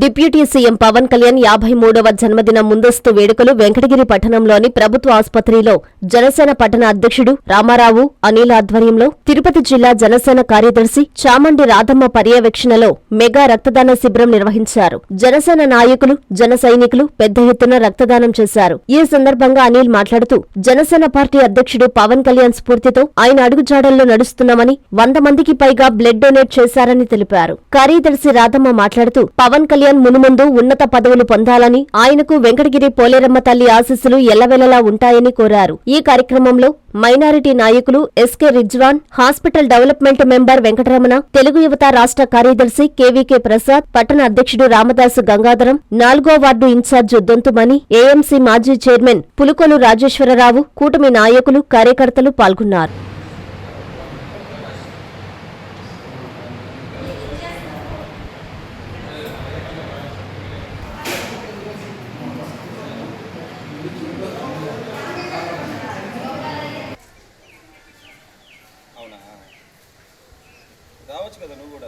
Deputy CM Pawan Kalyan యాభై మూడవ జన్మదిన ముందస్తు వేడుకలు వెంకటగిరి పట్టణంలోని ప్రభుత్వ ఆసుపత్రిలో జనసేన పట్టణ అధ్యక్షుడు రామారావు అనిల్ ఆధ్వర్యంలో తిరుపతి జిల్లా జనసేన కార్యదర్శి చామండి రాధమ్మ పర్యవేక్షణలో మెగా రక్తదాన శిబిరం నిర్వహించారు. జనసేన నాయకులు జన సైనికులు పెద్ద ఎత్తున రక్తదానం చేశారు. ఈ సందర్భంగా అనిల్ మాట్లాడుతూ జనసేన పార్టీ అధ్యక్షుడు పవన్ కళ్యాణ్ స్ఫూర్తితో ఆయన అడుగుజాడల్లో నడుస్తున్నామని వంద మందికి పైగా బ్లడ్ డొనేట్ చేశారని తెలిపారు. కార్యదర్శి రాధమ్మ మాట్లాడుతూ పవన్ కళ్యాణ్ మునుముందు ఉన్నత పదవులు పొందాలని ఆయనకు వెంకటగిరి పోలేరమ్మ తల్లి ఆశీస్సులు ఎల్లవెల్లలా ఉంటాయని కోరారు. ఈ కార్యక్రమంలో మైనారిటీ నాయకులు SK Rizwan hospital development member Venkataramana Telugu యువత రాష్ట్ర కార్యదర్శి కేవీకే ప్రసాద్ పట్టణ అధ్యక్షుడు రామదాసు గంగాధరం నాలుగో వార్డు ఇన్ఛార్జ్ దొంతుమణి ఏఎంసీ మాజీ చైర్మన్ పులుకొలు రాజేశ్వరరావు కూటమి నాయకులు కార్యకర్తలు పాల్గొన్నారు.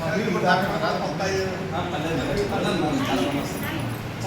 Hari ini berdarah, kan? Pantai. Pantai. Pantai.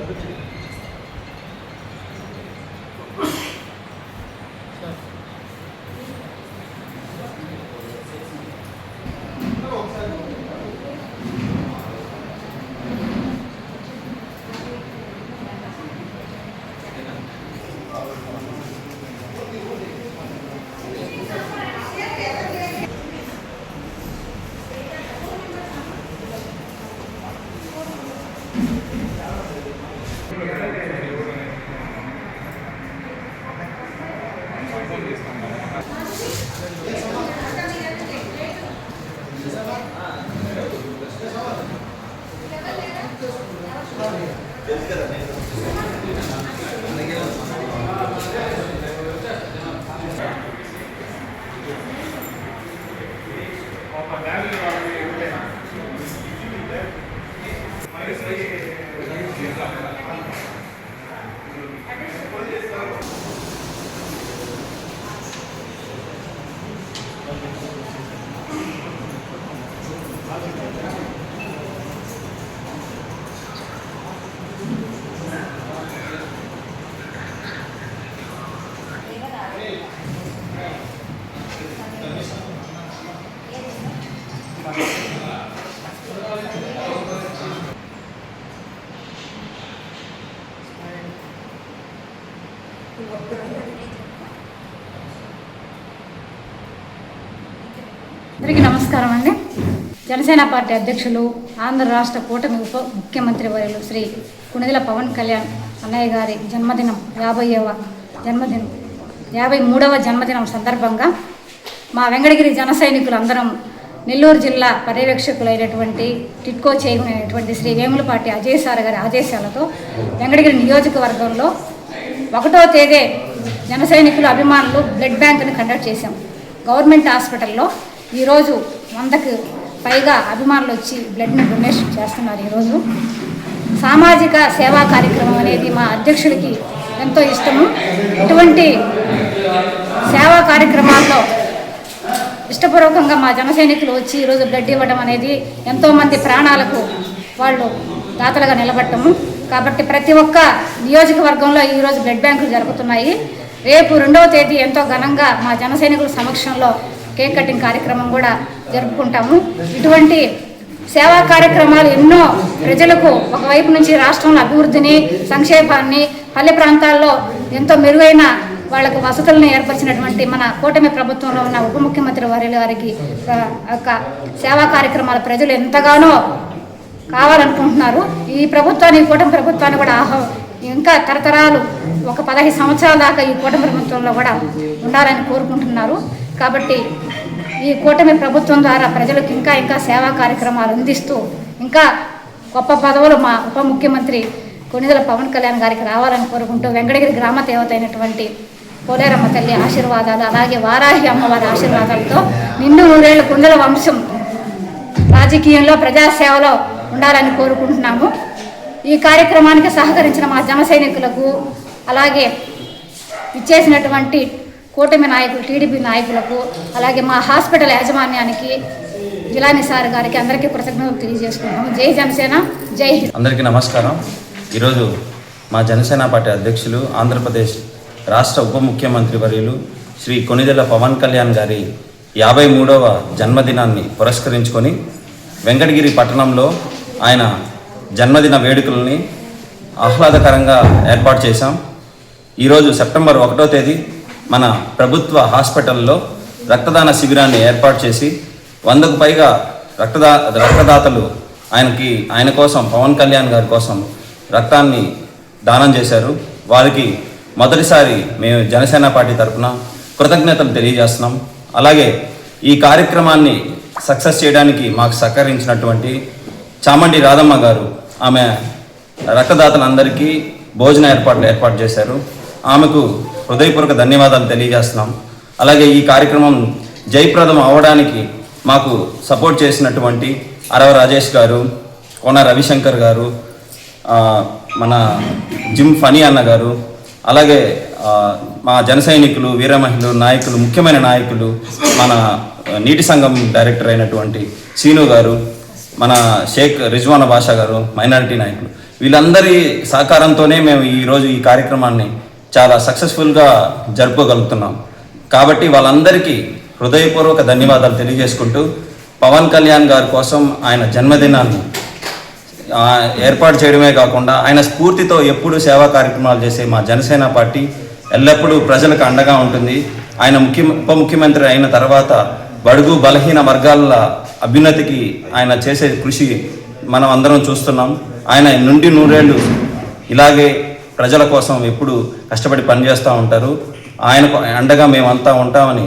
కూడా ప్రవళిక వచ్చే ప్రవళిక ఇంకా అందరికీ నమస్కారం అండి. జనసేన పార్టీ అధ్యక్షులు ఆంధ్ర రాష్ట్ర కూటమి ఉప ముఖ్యమంత్రి వర్యులు శ్రీ కుణిదల పవన్ కళ్యాణ్ అన్నయ్య గారి జన్మదినం యాభైవ జన్మదినం యాభై మూడవ జన్మదినం సందర్భంగా మా వెంకటగిరి జన సైనికులందరం నెల్లూరు జిల్లా పర్యవేక్షకులైనటువంటి TIDCO chairman Shri Vemulapati Ajay sir గారి ఆదేశాలతో వెంకటగిరి నియోజకవర్గంలో ఒకటో తేదీ జన సైనికులు అభిమానులు బ్లడ్ బ్యాంకుని కండక్ట్ చేశాం. గవర్నమెంట్ హాస్పిటల్లో ఈరోజు వందకు పైగా అభిమానులు వచ్చి బ్లడ్ని డొనేషన్ చేస్తున్నారు ఈరోజు. సామాజిక సేవా కార్యక్రమం అనేది మా అధ్యక్షుడికి ఎంతో ఇష్టము. ఇటువంటి సేవా కార్యక్రమాల్లో ఇష్టపూర్వకంగా మా జన సైనికులు వచ్చి ఈరోజు బ్లడ్ ఇవ్వడం అనేది ఎంతోమంది ప్రాణాలకు వాళ్ళు దాతలుగా నిలబడటము. కాబట్టి ప్రతి ఒక్క నియోజకవర్గంలో ఈరోజు బ్లడ్ బ్యాంకులు జరుగుతున్నాయి. రేపు రెండవ తేదీ ఎంతో ఘనంగా మా జన సమక్షంలో కేక్ కటింగ్ కార్యక్రమం కూడా జరుపుకుంటాము. ఇటువంటి సేవా కార్యక్రమాలు ఎన్నో ప్రజలకు ఒకవైపు నుంచి రాష్ట్రంలో అభివృద్ధిని సంక్షేమాన్ని పల్లె ప్రాంతాల్లో ఎంతో మెరుగైన వాళ్ళకు వసతులను ఏర్పరిచినటువంటి మన కూటమి ప్రభుత్వంలో ఉన్న ఉప ముఖ్యమంత్రి వారి గారికి ఒక సేవా కార్యక్రమాలు ప్రజలు ఎంతగానో కావాలనుకుంటున్నారు. ఈ ప్రభుత్వాన్ని కూటమి ప్రభుత్వాన్ని కూడా ఆహ్వా ఇంకా తరతరాలు ఒక పదహైదు సంవత్సరాల దాకా ఈ కూటమి ప్రభుత్వంలో కూడా ఉండాలని కోరుకుంటున్నారు. కాబట్టి ఈ కూటమి ప్రభుత్వం ద్వారా ప్రజలకు ఇంకా ఇంకా సేవా కార్యక్రమాలు అందిస్తూ ఇంకా గొప్ప పదవులు మా ఉప ముఖ్యమంత్రి కొనిదల పవన్ కళ్యాణ్ గారికి రావాలని కోరుకుంటూ వెంకటగిరి గ్రామ దేవత అయినటువంటి పోలేరమ్మ తల్లి ఆశీర్వాదాలు అలాగే వారాహి అమ్మవారి ఆశీర్వాదాలతో నిండు నూరేళ్ళ కుండల వంశం రాజకీయంలో ప్రజాసేవలో ఉండాలని కోరుకుంటున్నాము. ఈ కార్యక్రమానికి సహకరించిన మా జన సైనికులకు అలాగే ఇచ్చేసినటువంటి కూటమి నాయకులు టీడీపీ నాయకులకు అలాగే మా హాస్పిటల్ యాజమాన్యానికి జిలాని సార్ గారికి అందరికీ కృతజ్ఞతలు తెలియజేసుకుంటున్నాము. జై జనసేన జై అందరికీ నమస్కారం. ఈరోజు మా జనసేన పార్టీ అధ్యక్షులు ఆంధ్రప్రదేశ్ రాష్ట్ర ఉప ముఖ్యమంత్రి వర్యులు శ్రీ కొనిదెల పవన్ కళ్యాణ్ గారి యాభై మూడవ జన్మదినాన్ని పురస్కరించుకొని వెంకటగిరి పట్టణంలో ఆయన జన్మదిన వేడుకలని ఆహ్లాదకరంగా ఏర్పాటు చేశాం. ఈరోజు సెప్టెంబర్ ఒకటో తేదీ మన ప్రభుత్వ హాస్పిటల్లో రక్తదాన శిబిరాన్ని ఏర్పాటు చేసి వందకు పైగా రక్తదా రక్తదాతలు ఆయనకి ఆయన కోసం పవన్ కళ్యాణ్ గారి కోసం రక్తాన్ని దానం చేశారు. వారికి మొదటిసారి మేము జనసేన పార్టీ తరఫున కృతజ్ఞతలు తెలియజేస్తున్నాం. అలాగే ఈ కార్యక్రమాన్ని సక్సెస్ చేయడానికి మాకు సహకరించినటువంటి చామండి రాధమ్మ గారు ఆమె రక్తదాతలందరికీ భోజన ఏర్పాట్లు ఏర్పాటు చేశారు. ఆమెకు హృదయపూర్వక ధన్యవాదాలు తెలియజేస్తున్నాం. అలాగే ఈ కార్యక్రమం జయప్రదం అవడానికి మాకు సపోర్ట్ చేసినటువంటి అరవ రాజేష్ గారు కోన రవిశంకర్ గారు మన జిమ్ ఫనీ అన్న గారు అలాగే మా జన సైనికులు వీర మహిళలు నాయకులు ముఖ్యమైన నాయకులు మన నీటి సంఘం డైరెక్టర్ అయినటువంటి సీను గారు మన షేక్ రిజ్వాన బాషా గారు మైనారిటీ నాయకులు వీళ్ళందరి సహకారంతోనే మేము ఈరోజు ఈ కార్యక్రమాన్ని చాలా సక్సెస్ఫుల్గా జరుపుకోగలుగుతున్నాం. కాబట్టి వాళ్ళందరికీ హృదయపూర్వక ధన్యవాదాలు తెలియజేసుకుంటూ పవన్ కళ్యాణ్ గారి కోసం ఆయన జన్మదినాన్ని ఏర్పాటు చేయడమే కాకుండా ఆయన స్ఫూర్తితో ఎప్పుడు సేవా కార్యక్రమాలు చేసే మా జనసేన పార్టీ ఎల్లప్పుడూ ప్రజలకు అండగా ఉంటుంది. ఆయన ముఖ్య ఉప ముఖ్యమంత్రి అయిన తర్వాత బడుగు బలహీన వర్గాల అభ్యున్నతికి ఆయన చేసే కృషి మనం అందరం చూస్తున్నాం. ఆయన నుండి నూరేళ్ళు ఇలాగే ప్రజల కోసం ఎప్పుడు కష్టపడి పనిచేస్తూ ఉంటారు. ఆయనకు అండగా మేమంతా ఉంటామని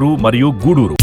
నెల్లూరు మరియు గూడూరు.